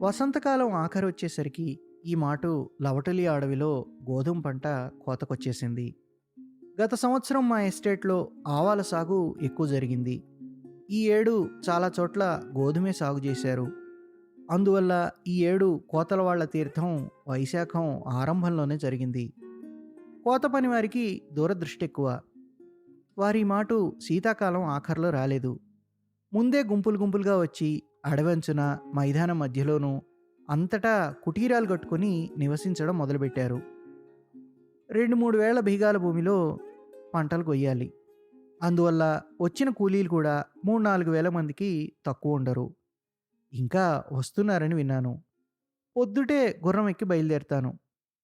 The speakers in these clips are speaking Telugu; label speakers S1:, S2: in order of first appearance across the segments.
S1: వసంతకాలం ఆఖరొచ్చేసరికి ఈ మాటు లవటలి అడవిలో గోధుమ పంట కోతకొచ్చేసింది. గత సంవత్సరం మా ఎస్టేట్లో ఆవాల సాగు ఎక్కువ జరిగింది. ఈ ఏడు చాలా చోట్ల గోధుమే సాగు చేశారు. అందువల్ల ఈ ఏడు కోతల వాళ్ళ తీర్థం వైశాఖం ఆరంభంలోనే జరిగింది. కోత పని వారికి దూరదృష్టి ఎక్కువ. వారి మాటు శీతాకాలం ఆఖర్లో రాలేదు. ముందే గుంపులు గుంపులుగా వచ్చి అడవంచున మైదానం మధ్యలోనూ అంతటా కుటీరాలు కట్టుకొని నివసించడం మొదలుపెట్టారు. రెండు మూడు వేల బీగాల భూమిలో పంటలు కొయ్యాలి. అందువల్ల వచ్చిన కూలీలు కూడా మూడు నాలుగు వేల మందికి తక్కువ ఉండరు. ఇంకా వస్తున్నారని విన్నాను. పొద్దుటే గుర్రం ఎక్కి బయలుదేరుతాను.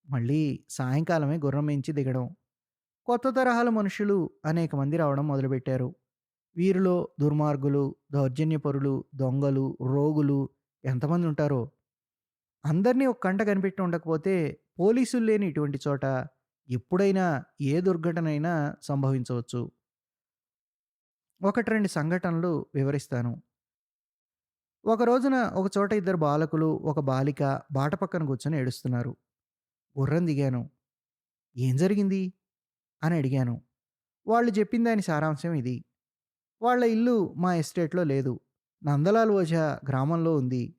S1: మళ్ళీ సాయంకాలమే గుర్రం ఎంచి దిగడం. కొత్త తరహాల మనుషులు అనేక మంది రావడం మొదలుపెట్టారు. వీరిలో దుర్మార్గులు దౌర్జన్యపరులు దొంగలు రోగులు ఎంతమంది ఉంటారో అందరినీ ఒక కంట కనిపెట్టి ఉండకపోతే పోలీసులు లేని ఇటువంటి చోట ఎప్పుడైనా ఏ దుర్ఘటన అయినా సంభవించవచ్చు. ఒకటి రెండు సంఘటనలు వివరిస్తాను. ఒక రోజున ఒక చోట ఇద్దరు బాలకులు ఒక బాలిక బాట పక్కన కూర్చొని ఏడుస్తున్నారు. గుర్రం దిగాను. ఏం జరిగింది? అని అడిగాను. వాళ్ళు చెప్పిన దాని సారాంశం ఇది. వాళ్ళ ఇల్లు మా ఎస్టేట్లో లేదు. నందలాల్ ఓజా గ్రామంలో ఉంది.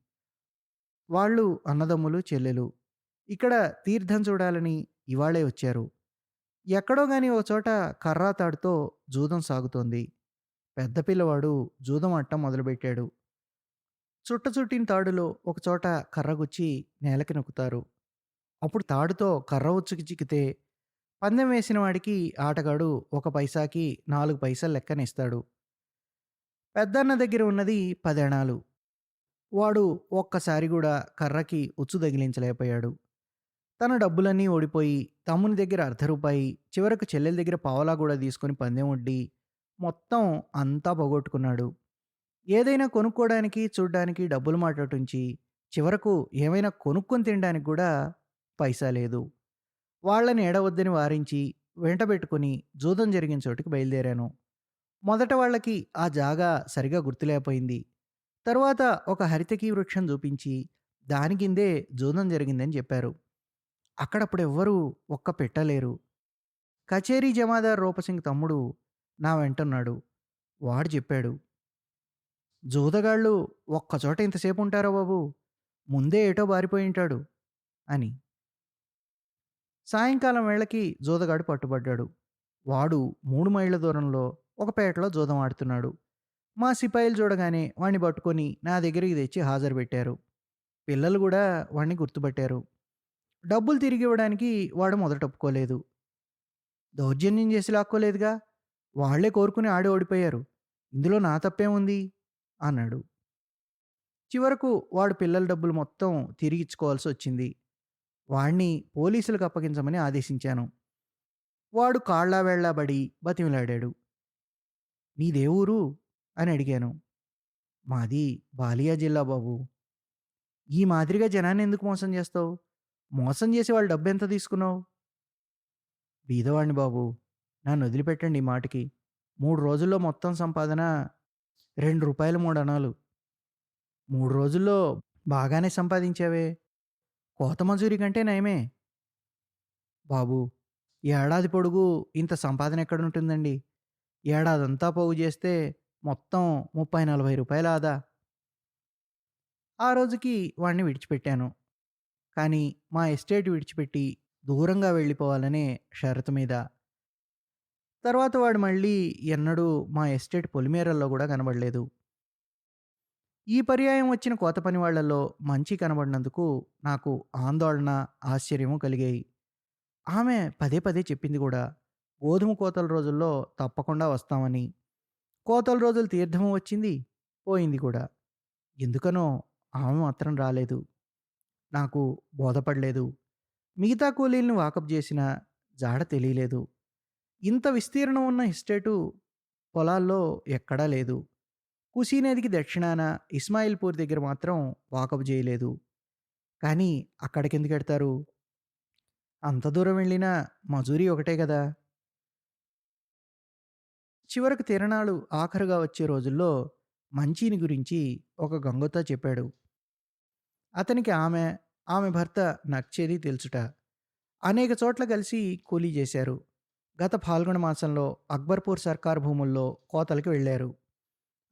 S1: వాళ్ళు అన్నదమ్ములు చెల్లెలు. ఇక్కడ తీర్థం చూడాలని ఇవాళే వచ్చారు. ఎక్కడో గాని ఓ చోట కర్రా తాడుతో జూదం సాగుతోంది. పెద్ద పిల్లవాడు జూదం అట్టం మొదలుపెట్టాడు. చుట్ట చుట్టిన తాడులో ఒకచోట కర్రగుచ్చి కర్ర గుచ్చి నేలకి నొక్కుతారు. అప్పుడు తాడుతో కర్ర ఉచ్చుకి చిక్కితే పందెం వేసిన వాడికి ఆటగాడు ఒక పైసాకి నాలుగు పైసలు లెక్కనిస్తాడు. పెద్దన్న దగ్గర ఉన్నది పదేణాలు. వాడు ఒక్కసారి కూడా కర్రకి ఉచ్చు తగిలించలేకపోయాడు. తన డబ్బులన్నీ ఓడిపోయి తమ్ముని దగ్గర అర్ధ రూపాయి చివరకు చెల్లెల దగ్గర పావలా కూడా తీసుకొని పందెం వడ్డి మొత్తం అంతా పోగొట్టుకున్నాడు. ఏదైనా కొనుక్కోవడానికి చూడ్డానికి డబ్బులు మాట్లాడుంచి చివరకు ఏమైనా కొనుక్కొని తినడానికి కూడా పైసా లేదు. వాళ్ళని ఏడవద్దని వారించి వెంటబెట్టుకుని జూదం జరిగిన చోటుకి బయలుదేరాను. మొదట వాళ్ళకి ఆ జాగా సరిగా గుర్తులేకపోయింది. తరువాత ఒక హరితకీ వృక్షం చూపించి దాని కిందే జూదం జరిగిందని చెప్పారు. అక్కడప్పుడు ఎవ్వరూ ఒక్క పెట్టలేరు కచేరీ జమాదార్ రూపసింగ్ తమ్ముడు నా వెంటున్నాడు. వాడు చెప్పాడు జూదగాళ్ళు ఒక్కచోట ఇంతసేపు ఉంటారో బాబు? ముందే ఏటో బారిపోయి ఉంటాడు అని. సాయంకాలం వేళకి జూదగాడు పట్టుబడ్డాడు. వాడు మూడు మైళ్ళ దూరంలో ఒక పేటలో జూదం ఆడుతున్నాడు. మా సిపాయిలు చూడగానే వాణ్ణి పట్టుకొని నా దగ్గరికి తెచ్చి హాజరు పెట్టారు పిల్లలు కూడా వాణ్ణి గుర్తుపట్టారు. డబ్బులు తిరిగి ఇవ్వడానికి వాడు మొదట ఒప్పుకోలేదు. దౌర్జన్యం చేసి లాక్కోలేదుగా. వాళ్ళే కోరుకుని ఆడి ఓడిపోయారు. ఇందులో నా తప్పేముంది? అన్నాడు. చివరకు వాడు పిల్లల డబ్బులు మొత్తం తిరిగిచ్చుకోవాల్సి వచ్చింది. వాణ్ణి పోలీసులకు అప్పగించమని ఆదేశించాను. వాడు కాళ్ళావేళ్ళాబడి బతిమిలాడాడు. నీదే ఊరు అని అడిగాను. మాది బాలియా జిల్లా బాబు. ఈ మాదిరిగా జనాన్ని ఎందుకు మోసం చేస్తావు? మోసం చేసి వాళ్ళు డబ్బు ఎంత తీసుకున్నావు? బీదవాణ్ణి బాబు. నన్ను వదిలిపెట్టండి ఈ మాటకి. మూడు రోజుల్లో మొత్తం సంపాదన రెండు రూపాయలు మూడు అనాలు మూడు రోజుల్లో బాగానే సంపాదించావే. కోత మజూరి కంటే నయమే. బాబు ఏడాది పొడుగు ఇంత సంపాదన ఎక్కడుంటుందండి? ఏడాదంతా పోగు చేస్తే మొత్తం ముప్పై నలభై రూపాయల ఆదా. ఆ రోజుకి వాణ్ణి విడిచిపెట్టాను. కానీ మా ఎస్టేట్ విడిచిపెట్టి దూరంగా వెళ్ళిపోవాలనే షరతు మీద. తర్వాత వాడు మళ్ళీ ఎన్నడూ మా ఎస్టేట్ పొలిమేరల్లో కూడా కనబడలేదు. ఈ పర్యాయం వచ్చిన కోత పని వాళ్ళలో మంచి కనబడినందుకు నాకు ఆందోళన ఆశ్చర్యము కలిగాయి. ఆమె పదే పదే చెప్పింది కూడా గోధుమ కోతల రోజుల్లో తప్పకుండా వస్తామని. కోతల రోజులు తీర్థము వచ్చింది పోయింది కూడా. ఎందుకనో ఆమె మాత్రం రాలేదు. నాకు బోధపడలేదు. మిగతా కూలీలను వాకప్ చేసిన జాడ తెలియలేదు. ఇంత విస్తీర్ణం ఉన్న ఎస్టేటు పొలాల్లో ఎక్కడా లేదు. కుసీ నదికి దక్షిణాన ఇస్మాయిల్పూర్ దగ్గర మాత్రం వాకప్ చేయలేదు. కానీ అక్కడికి ఎందుకు ఎడతారు? అంత దూరం వెళ్ళినా మజూరీ ఒకటే కదా! చివరకు తిరణాలు ఆఖరుగా వచ్చే రోజుల్లో మంచిని గురించి ఒక గంగొత్త చెప్పాడు. అతనికి ఆమె ఆమె భర్త నచ్చేది తెలుసుట. అనేక చోట్ల కలిసి కూలీ చేశారు. గత ఫాల్గుణ మాసంలో అక్బర్పూర్ సర్కార్ భూముల్లో కోతలకి వెళ్ళారు.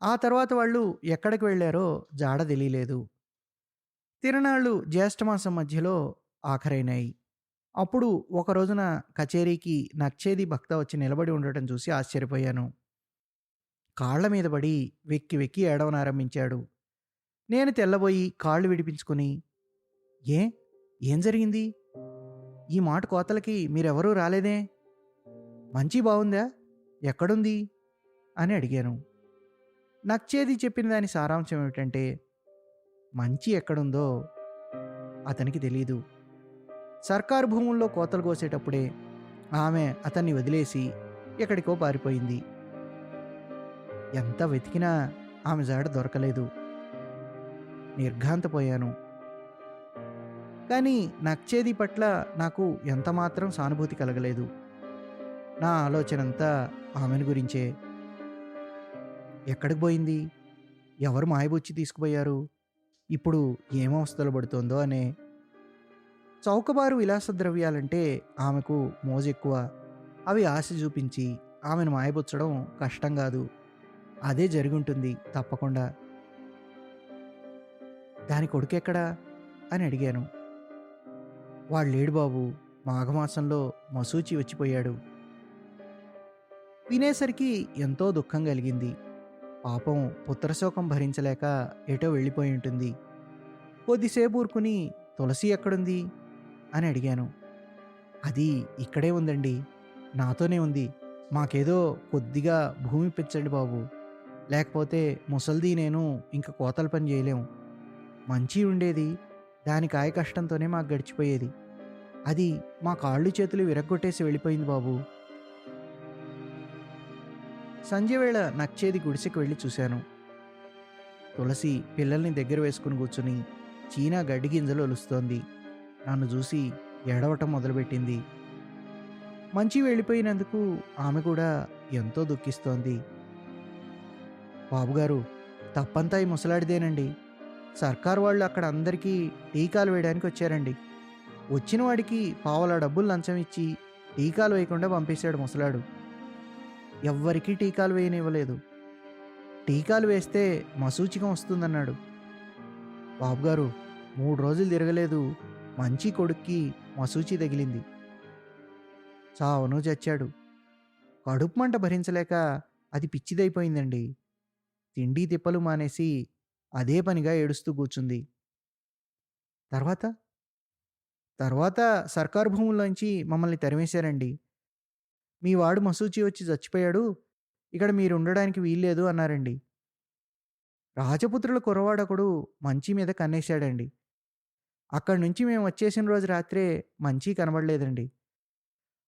S1: ఆ తర్వాత వాళ్ళు ఎక్కడికి వెళ్ళారో జాడ తెలియలేదు. తిరణాళ్ళు జ్యేష్ఠమాసం మధ్యలో ఆఖరైనాయి. అప్పుడు ఒక రోజున కచేరీకి నచ్చేది భక్త వచ్చి నిలబడి ఉండటం చూసి ఆశ్చర్యపోయాను. కాళ్ళ మీద పడి వెక్కి వెక్కి ఏడవనారంభించాడు నేను తెల్లబోయి కాళ్ళు విడిపించుకుని ఏ? ఏం జరిగింది? ఈ మాట కోతలకి మీరెవరూ రాలేదే? మంచి బాగుందా ఎక్కడుంది? అని అడిగాను. నచ్చేది చెప్పిన దాని సారాంశం ఏమిటంటే మంచి ఎక్కడుందో అతనికి తెలీదు. సర్కారు భూముల్లో కోతలు కోసేటప్పుడే ఆమె అతన్ని వదిలేసి ఎక్కడికో పారిపోయింది. ఎంత వెతికినా ఆమె జాడ దొరకలేదు. నిర్ఘాంతపోయాను. కానీ నచ్చేది పట్ల నాకు ఎంతమాత్రం సానుభూతి కలగలేదు. నా ఆలోచన అంతా ఆమెను గురించే. ఎక్కడికి పోయింది? ఎవరు మాయబుచ్చి తీసుకుపోయారు? ఇప్పుడు ఏమవస్థలు పడుతోందో అనే చౌకబారు విలాస ద్రవ్యాలంటే ఆమెకు మోజు ఎక్కువ అవి ఆశ చూపించి ఆమెను మాయబుచ్చడం కష్టం కాదు. అదే జరుగుంటుంది తప్పకుండా. దాని కొడుకెక్కడా? అని అడిగాను. వాడు లేడు బాబు మాఘమాసంలో మసూచి వచ్చిపోయాడు. వినేసరికి ఎంతో దుఃఖం కలిగింది. పాపం పుత్రశోకం భరించలేక ఎటో వెళ్ళిపోయి ఉంటుంది. కొద్దిసేపు ఊరుకుని తులసి ఎక్కడుంది? అని అడిగాను. అది ఇక్కడే ఉందండి. నాతోనే ఉంది. మాకేదో కొద్దిగా భూమి పెంచండి బాబు. లేకపోతే ముసల్ది నేను ఇంక కోతల పని చేయలేము. మంచి ఉండేది. దాని కాయ కష్టంతోనే మాకు గడిచిపోయేది. అది మా కాళ్ళు చేతులు విరగ్గొట్టేసి వెళ్ళిపోయింది బాబు. సంజయ్ వేళ నచ్చేది గుడిసెకి వెళ్ళి చూశాను. తులసి పిల్లల్ని దగ్గర వేసుకుని కూర్చుని చీనా గడ్డి గింజలు ఒలుస్తోంది. నన్ను చూసి ఏడవటం మొదలుపెట్టింది. మంచి వెళ్ళిపోయినందుకు ఆమె కూడా ఎంతో దుఃఖిస్తోంది. బాబుగారు తప్పంతా ఈ ముసలాడిదేనండి. సర్కార్ వాళ్ళు అక్కడ అందరికీ టీకాలు వేయడానికి వచ్చారండి. వచ్చిన వాడికి పావల డబ్బులు లంచం ఇచ్చి టీకాలు వేయకుండా పంపేశాడు ముసలాడు. ఎవ్వరికీ టీకాలు వేయనివ్వలేదు. టీకాలు వేస్తే మసూచికం వస్తుందన్నాడు. బాబుగారు మూడు రోజులు తిరగలేదు. మంచి కొడుక్కి మసూచి తగిలింది. చావను చచ్చాడు. కడుపు మంట భరించలేక అది పిచ్చిదైపోయిందండి. తిండి తిప్పలు మానేసి అదే పనిగా ఏడుస్తూ కూర్చుంది. తర్వాత? తర్వాత సర్కారు భూముల్లోంచి మమ్మల్ని తరిమేశారండి. మీ వాడు మసూచి వచ్చి చచ్చిపోయాడు ఇక్కడ మీరు ఉండడానికి వీల్లేదు అన్నారండి. రాజపుత్రుల కురవాడొకడు మంచి మీద కన్నేశాడండి. అక్కడి నుంచి మేము వచ్చేసిన రోజు రాత్రే మంచి కనబడలేదండి.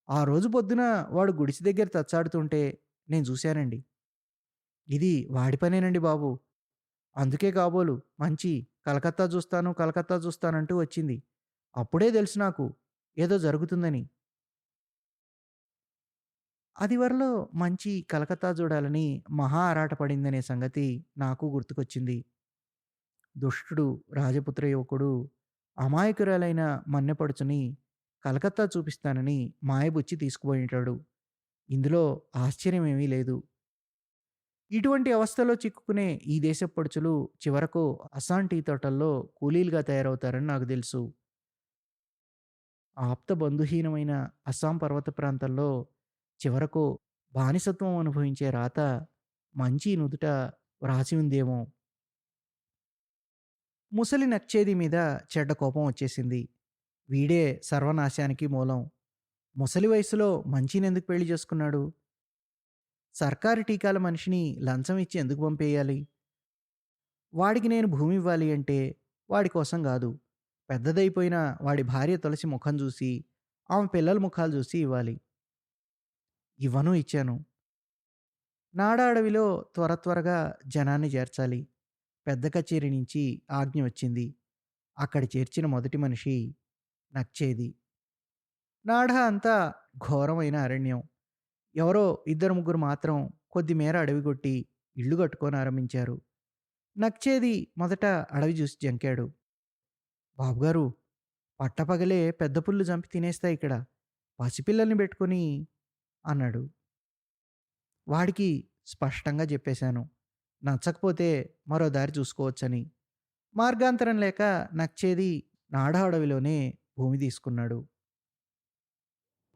S1: ఆ రోజు పొద్దున వాడు గుడిసె దగ్గర తచ్చాడుతుంటే నేను చూశానండి. ఇది వాడి పనేనండి బాబు. అందుకే కాబోలు మంచి కలకత్తా చూస్తాను కలకత్తా చూస్తానంటూ వచ్చింది. అప్పుడే తెలుసు నాకు ఏదో జరుగుతుందని. అదివరలో మంచి కలకత్తా చూడాలని మహా ఆరాటపడిందనే సంగతి నాకు గుర్తుకొచ్చింది. దుష్టుడు రాజపుత్ర యువకుడు అమాయకురాలైన మన్నెపడుచుని కలకత్తా చూపిస్తానని మాయబుచ్చి తీసుకుపోయింటాడు. ఇందులో ఆశ్చర్యమేమీ లేదు. ఇటువంటి అవస్థలో చిక్కుకునే ఈ దేశపడుచులు చివరకు అస్సాం టీ తోటల్లో కూలీలుగా తయారవుతారని నాకు తెలుసు. ఆప్త బంధుహీనమైన అస్సాం పర్వత ప్రాంతాల్లో చివరకు బానిసత్వం అనుభవించే రాత మంచి నుదుట వ్రాసి ఉందేమో. ముసలి నచ్చేది మీద చెడ్డ కోపం వచ్చేసింది. వీడే సర్వనాశానికి మూలం. ముసలి వయసులో మంచినెందుకు పెళ్ళి చేసుకున్నాడు? సర్కారు టీకాల మనిషిని లంచం ఇచ్చి ఎందుకు పంపేయాలి? వాడికి నేను భూమి ఇవ్వాలి అంటే వాడి కోసం కాదు. పెద్దదైపోయిన వాడి భార్య తులసి ముఖం చూసి ఆమె పిల్లల ముఖాలు చూసి ఇవ్వాలి. ఇవ్వను ఇచ్చాను. నాడా అడవిలో త్వర త్వరగా జనాన్ని చేర్చాలి. పెద్ద కచేరీ నుంచి ఆజ్ఞ వచ్చింది. అక్కడ చేర్చిన మొదటి మనిషి నచ్చేది నాడ అంతా ఘోరమైన అరణ్యం. ఎవరో ఇద్దరు ముగ్గురు మాత్రం కొద్దిమేర అడవి కొట్టి ఇల్లు కట్టుకొని ఆరంభించారు. నచ్చేది మొదట అడవి చూసి జంకాడు. బాబుగారు పట్టపగలే పెద్ద పుల్లు చంపి తినేస్తాయి ఇక్కడ. పసిపిల్లల్ని పెట్టుకొని అన్నాడు. వాడికి స్పష్టంగా చెప్పేశాను నచ్చకపోతే మరో దారి చూసుకోవచ్చని. మార్గాంతరం లేక నచ్చేది నాడ అడవిలోనే భూమి తీసుకున్నాడు.